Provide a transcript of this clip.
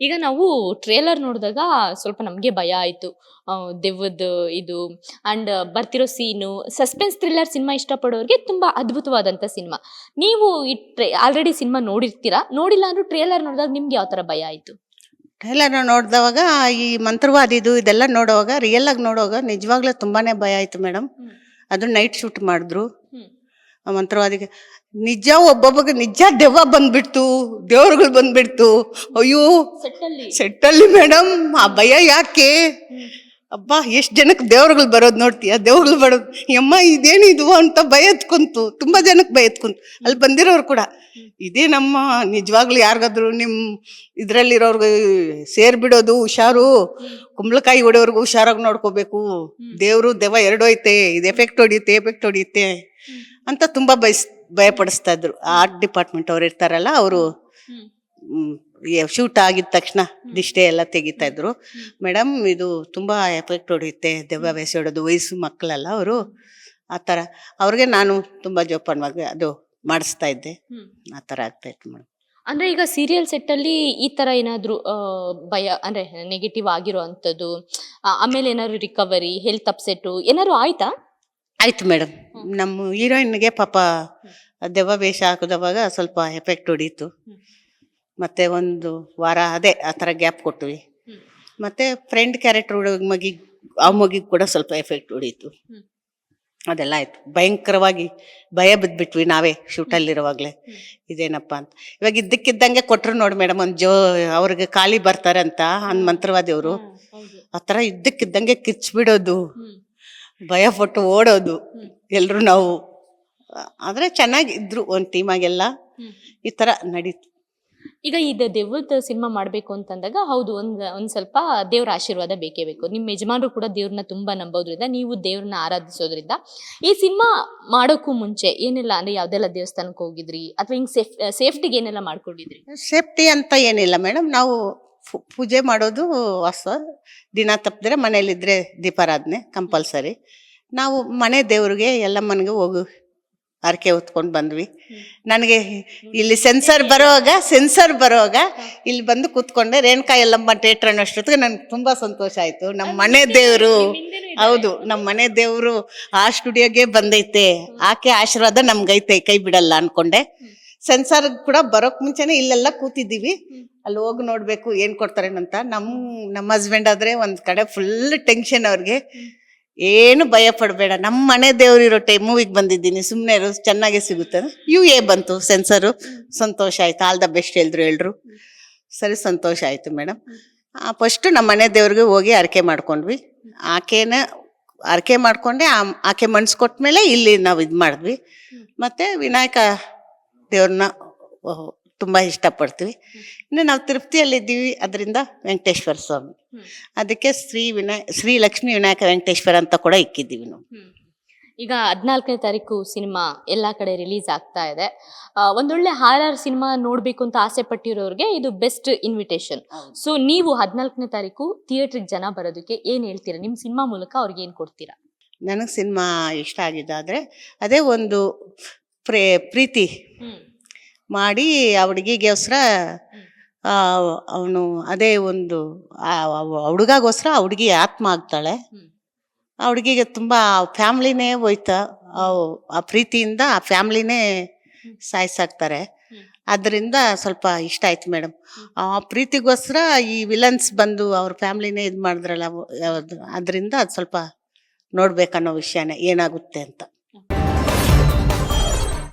ಈಗ ನಾವು ಟ್ರೇಲರ್ ನೋಡಿದಾಗ ಸ್ವಲ್ಪ ನಮಗೆ ಭಯ ಆಯಿತು. ದೆವ್ವದ್ದು ಇದು ಅಂಡ್ ಬರ್ತಿರೋ ಸೀನು ಸಸ್ಪೆನ್ಸ್ ಥ್ರಿಲ್ಲರ್ ಸಿನಿಮಾ ಇಷ್ಟಪಡೋರಿಗೆ ತುಂಬ ಅದ್ಭುತವಾದಂಥ ಸಿನಿಮಾ. ನೀವು ಈ ಟ್ರೇ ಆಲ್ರೆಡಿ ಸಿನಿಮಾ ನೋಡಿರ್ತೀರಾ? ನೋಡಿಲ್ಲ ಅಂದ್ರೆ ಟ್ರೇಲರ್ ನೋಡಿದಾಗ ನಿಮ್ಗೆ ಯಾವ ಥರ ಭಯ ಆಯಿತು? ಟ್ರೇಲರ್ ನೋಡಿದವಾಗ ಈ ಮಂತ್ರವಾದಿದು ಇದೆಲ್ಲ ನೋಡುವಾಗ ರಿಯಲ್ ಆಗಿ ನೋಡುವಾಗ ನಿಜವಾಗ್ಲೂ ತುಂಬಾನೇ ಭಯ ಆಯಿತು ಮೇಡಮ್. ಅದು ನೈಟ್ ಶೂಟ್ ಮಾಡಿದ್ರು. ಮಂತ್ರವಾದಿಗೆ ನಿಜ ಒಬ್ಬೊಬ್ಬಗೆ ನಿಜ ದೆವ್ವ ಬಂದ್ಬಿಡ್ತು ದೇವ್ರುಗಳು ಬಂದ್ಬಿಡ್ತು. ಅಯ್ಯೋ ಸೆಟ್ಟಲ್ಲಿ. ಮೇಡಮ್ ಆ ಭಯ ಯಾಕೆ? ಅಬ್ಬ ಎಷ್ಟು ಜನಕ್ಕೆ ದೇವ್ರುಗಳು ಬರೋದು ನೋಡ್ತೀಯ? ದೇವ್ರುಗಳು ಬರೋದು ಯಮ್ಮ ಇದೇನಿದು ಅಂತ ಭಯ ಎತ್ಕೊಂತು ತುಂಬಾ ಜನಕ್ಕೆ ಭಯ ಎತ್ಕೊಂತು ಅಲ್ಲಿ ಬಂದಿರೋರು ಕೂಡ ಇದೇ ನಮ್ಮ ನಿಜವಾಗ್ಲೂ ಯಾರಿಗಾದ್ರು ನಿಮ್ಮ ಇದರಲ್ಲಿರೋರ್ಗೆ ಸೇರ್ಬಿಡೋದು ಹುಷಾರು ಕುಂಬಳಕಾಯಿ ಹೊಡೆಯೋರ್ಗು ಹುಷಾರಾಗಿ ನೋಡ್ಕೋಬೇಕು. ದೇವ್ರು ದೆವ್ವ ಎರಡು ಐತೆ ಇದು ಎಫೆಕ್ಟ್ ಹೊಡಿಯುತ್ತೆ ಎಫೆಕ್ಟ್ ಹೊಡಿಯುತ್ತೆ. ಅಂತ ತುಂಬಾ ಬಯಸ್ ಭಯಪಡಿಸ್ತಾ ಇದ್ರು ಆರ್ಟ್ ಡಿಪಾರ್ಟ್ಮೆಂಟ್ ಅವ್ರು ಇರ್ತಾರಲ್ಲ ಅವರು ಶೂಟ್ ಆಗಿದ ತಕ್ಷಣ ದಿಷ್ಟೆ ಎಲ್ಲ ತೆಗಿತಾ ಇದ್ರು ಮೇಡಮ್ ಇದು ತುಂಬಾ ಎಫೆಕ್ಟ್ ಹೊಡೆಯುತ್ತೆ ದೆವ್ವ ಹೊಡೋದು ವಯಸ್ಸು ಮಕ್ಕಳಲ್ಲ ಅವರು. ಆ ಥರ. ಅವ್ರಿಗೆ ನಾನು ತುಂಬಾ ಜೋಪಾನವಾಗಿ ಅದು ಮಾಡಿಸ್ತಾ ಇದ್ದೆ ಆ ಥರ ಆಗ್ತಾ ಇತ್ತು ಮೇಡಮ್. ಅಂದ್ರೆ ಈಗ ಸೀರಿಯಲ್ ಸೆಟ್ ಅಲ್ಲಿ ಈ ತರ ಏನಾದ್ರು ಭಯ ಅಂದ್ರೆ ನೆಗೆಟಿವ್ ಆಗಿರೋ ಅಂಥದ್ದು ಆಮೇಲೆ ಏನಾದ್ರು ರಿಕವರಿ ಹೆಲ್ತ್ ಅಪ್ಸೆಟ್ ಏನಾದ್ರು ಆಯ್ತಾ? ಆಯ್ತು ಮೇಡಮ್. ನಮ್ಮ ಹೀರೋಯಿನ್ಗೆ ಪಾಪ ದೆವ್ವ ವೇಷ ಹಾಕಿದವಾಗ ಸ್ವಲ್ಪ ಎಫೆಕ್ಟ್ ಹೊಡೀತು. ಮತ್ತೆ ಒಂದು ವಾರ ಅದೇ ಆ ಥರ ಗ್ಯಾಪ್ ಕೊಟ್ವಿ. ಮತ್ತೆ ಫ್ರೆಂಡ್ ಕ್ಯಾರೆಕ್ಟರ್ ಮಗಿ ಆ ಮಗಿಗೆ ಕೂಡ ಸ್ವಲ್ಪ ಎಫೆಕ್ಟ್ ಹೊಡೀತು. ಅದೆಲ್ಲ ಆಯ್ತು. ಭಯಂಕರವಾಗಿ ಭಯ ಬಿದ್ಬಿಟ್ವಿ ನಾವೇ ಶೂಟಲ್ಲಿರುವಾಗಲೇ. ಇದೇನಪ್ಪ ಅಂತ. ಇವಾಗ ಇದ್ದಕ್ಕಿದ್ದಂಗೆ ಕೊಟ್ಟರು ನೋಡಿ ಮೇಡಮ್ ಒಂದು ಜೋ ಅವ್ರಿಗೆ ಖಾಲಿ ಬರ್ತಾರೆ ಅಂತ ಅಂದ್ ಮಂತ್ರವಾದಿಯವರು ಆ ಥರ ಇದ್ದಕ್ಕಿದ್ದಂಗೆ ಕಿಚ್ಬಿಡೋದು. ಭಯ ಪಟ್ಟು ಓಡೋದು. ಎಲ್ಲರೂ ಎಲ್ರು ನಾವು. ಆದ್ರೆ ಚೆನ್ನಾಗಿ ಒಂದು ಟೀಮಾಗೆಲ್ಲ ಈ ತರ ನಡೀತು ಈಗ ಇದು ದೆವ್ವದ ಸಿನಿಮಾ ಮಾಡ್ಬೇಕು ಅಂತಂದಾಗ ಹೌದು ಒಂದ್ ಒಂದ್ ಸ್ವಲ್ಪ ದೇವ್ರ ಆಶೀರ್ವಾದ ಬೇಕೇ ಬೇಕು. ನಿಮ್ಮ ಯಜಮಾನರು ಕೂಡ ದೇವ್ರನ್ನ ತುಂಬಾ ನಂಬೋದ್ರಿಂದ ನೀವು ದೇವ್ರನ್ನ ಆರಾಧಿಸೋದ್ರಿಂದ. ಈ ಸಿನಿಮಾ ಮಾಡೋಕ್ಕೂ ಮುಂಚೆ ಏನೆಲ್ಲ ಅಂದ್ರೆ ಯಾವ್ದೆಲ್ಲ ದೇವಸ್ಥಾನಕ್ಕೆ ಹೋಗಿದ್ರಿ? ಅಥವಾ ಹಿಂಗ್ ಸೇಫ್ ಸೇಫ್ಟಿಗೆ ಏನೆಲ್ಲ ಮಾಡ್ಕೊಂಡಿದ್ರಿ? ಸೇಫ್ಟಿ ಅಂತ ಏನಿಲ್ಲ ಮೇಡಮ್. ನಾವು ಪೂಜೆ ಮಾಡೋದು ವಾಸ ದಿನ ತಪ್ಪಿದ್ರೆ ಮನೇಲಿದ್ದರೆ ದೀಪಾರಾಧನೆ ಕಂಪಲ್ಸರಿ. ನಾವು ಮನೆ ದೇವ್ರಿಗೆ ಎಲ್ಲ ಮನೆಗೆ ಹೋಗು ಹರಕೆ ಹೊತ್ಕೊಂಡು ಬಂದ್ವಿ. ನನಗೆ ಇಲ್ಲಿ ಸೆನ್ಸರ್ ಬರೋವಾಗ ಸೆನ್ಸರ್ ಬರೋವಾಗ ಇಲ್ಲಿ ಬಂದು ಕೂತ್ಕೊಂಡೆ. ರೇಣುಕಾ ಎಲ್ಲಮ್ಮ ಥಿಯೇಟ್ರ್ ಅನ್ನೋಷ್ಟೊತ್ತಿಗೆ ನನಗೆ ತುಂಬ ಸಂತೋಷ ಆಯಿತು. ನಮ್ಮ ಮನೆ ದೇವರು ಹೌದು ನಮ್ಮ ಮನೆ ದೇವರು ಆ ಸ್ಟುಡಿಯೋಗೆ ಬಂದೈತೆ. ಆಕೆ ಆಶೀರ್ವಾದ ನಮ್ಗೈತೆ ಕೈ ಬಿಡಲ್ಲ ಅನ್ಕೊಂಡೆ. ಸೆನ್ಸಾರ್ ಕೂಡ ಬರೋಕ್ ಮುಂಚೆನೆ ಇಲ್ಲೆಲ್ಲ ಕೂತಿದ್ದೀವಿ. ಅಲ್ಲಿ ಹೋಗಿ ನೋಡ್ಬೇಕು ಏನ್ ಕೊಡ್ತಾರೇನಂತ. ನಮ್ ನಮ್ಮ ಹಸ್ಬೆಂಡ್ ಆದ್ರೆ ಒಂದ್ ಕಡೆ ಫುಲ್ ಟೆನ್ಷನ್ ಅವ್ರಿಗೆ. ಏನು ಭಯ ಪಡಬೇಡ. ನಮ್ಮ ಮನೆ ದೇವ್ರಿರೋ ಟೈಮ್ ಮೂವಿಗೆ ಬಂದಿದ್ದೀನಿ. ಸುಮ್ಮನೆ ಇರೋ ಚೆನ್ನಾಗೆ ಸಿಗುತ್ತೆ. ಯು ಎ ಬಂತು ಸೆನ್ಸರು. ಸಂತೋಷ ಆಯ್ತು. ಆಲ್ ದ ಬೆಸ್ಟ್ ಹೇಳಿದ್ರು ಹೇಳ್ರು ಸರಿ ಸಂತೋಷ ಆಯ್ತು ಮೇಡಮ್ ಫಸ್ಟ್ ನಮ್ಮ ಮನೆ ದೇವ್ರಿಗೆ ಹೋಗಿ ಅರ್ಕೆ ಮಾಡ್ಕೊಂಡ್ವಿ. ಆಕೆನ ಅರ್ಕೆ ಮಾಡ್ಕೊಂಡೆ ಆ- ಆಕೆ ಮನ್ಸು ಕೊಟ್ಮೇಲೆ ಇಲ್ಲಿ ನಾವು ಇದು ಮಾಡಿದ್ವಿ. ಮತ್ತೆ ವಿನಾಯಕ ದೇವ್ರನ್ನ ತುಂಬ ಇಷ್ಟಪಡ್ತೀವಿ. ಇನ್ನು ನಾವು ತೃಪ್ತಿಯಲ್ಲಿದ್ದೀವಿ ಅದರಿಂದ ವೆಂಕಟೇಶ್ವರ ಸ್ವಾಮಿ. ಅದಕ್ಕೆ ಶ್ರೀ ವಿನಾಯ ಶ್ರೀ ಲಕ್ಷ್ಮೀ ವಿನಾಯಕ ವೆಂಕಟೇಶ್ವರ ಅಂತ ಕೂಡ ಇಕ್ಕಿದ್ದೀವಿ ನಾವು. ಈಗ ಹದಿನಾಲ್ಕನೇ ತಾರೀಕು ಸಿನಿಮಾ ಎಲ್ಲ ಕಡೆ ರಿಲೀಸ್ ಆಗ್ತಾ ಇದೆ. ಒಂದೊಳ್ಳೆ ಹಾರರ್ ಸಿನಿಮಾ ನೋಡಬೇಕು ಅಂತ ಆಸೆ ಪಟ್ಟಿರೋರಿಗೆ ಇದು ಬೆಸ್ಟ್ ಇನ್ವಿಟೇಷನ್. ಸೊ ನೀವು ಹದಿನಾಲ್ಕನೇ ತಾರೀಕು ಥಿಯೇಟ್ರಿಗೆ ಜನ ಬರೋದಕ್ಕೆ ಏನು ಹೇಳ್ತೀರಾ? ನಿಮ್ಮ ಸಿನಿಮಾ ಮೂಲಕ ಅವ್ರಿಗೆ ಏನು ಕೊಡ್ತೀರಾ? ನನಗೆ ಸಿನಿಮಾ ಇಷ್ಟ ಆಗಿದ್ದಾದರೆ ಅದೇ ಒಂದು ಪ್ರೇ ಪ್ರೀತಿ ಮಾಡಿ ಆ ಹುಡುಗಿಗೋಸ್ಕರ ಅವನು ಅದೇ ಒಂದು ಹುಡುಗಗೋಸ್ಕರ ಆ ಹುಡುಗಿ ಆತ್ಮ ಆಗ್ತಾಳೆ. ಆ ಹುಡುಗಿಗೆ ತುಂಬ ಫ್ಯಾಮ್ಲಿನೇ ಹೋಯ್ತಾ. ಆ ಪ್ರೀತಿಯಿಂದ ಆ ಫ್ಯಾಮ್ಲಿನೇ ಸಾಯಿಸಾಕ್ತಾರೆ. ಅದರಿಂದ ಸ್ವಲ್ಪ ಇಷ್ಟ ಆಯ್ತು ಮೇಡಮ್ ಆ ಪ್ರೀತಿಗೋಸ್ಕರ ಈ ವಿಲನ್ಸ್ ಬಂದು ಅವ್ರ ಫ್ಯಾಮ್ಲಿನೇ ಇದು ಮಾಡಿದ್ರಲ್ಲ ಅದರಿಂದ ಅದು ಸ್ವಲ್ಪ ನೋಡ್ಬೇಕನ್ನೋ ವಿಷಯನೇ ಏನಾಗುತ್ತೆ ಅಂತ.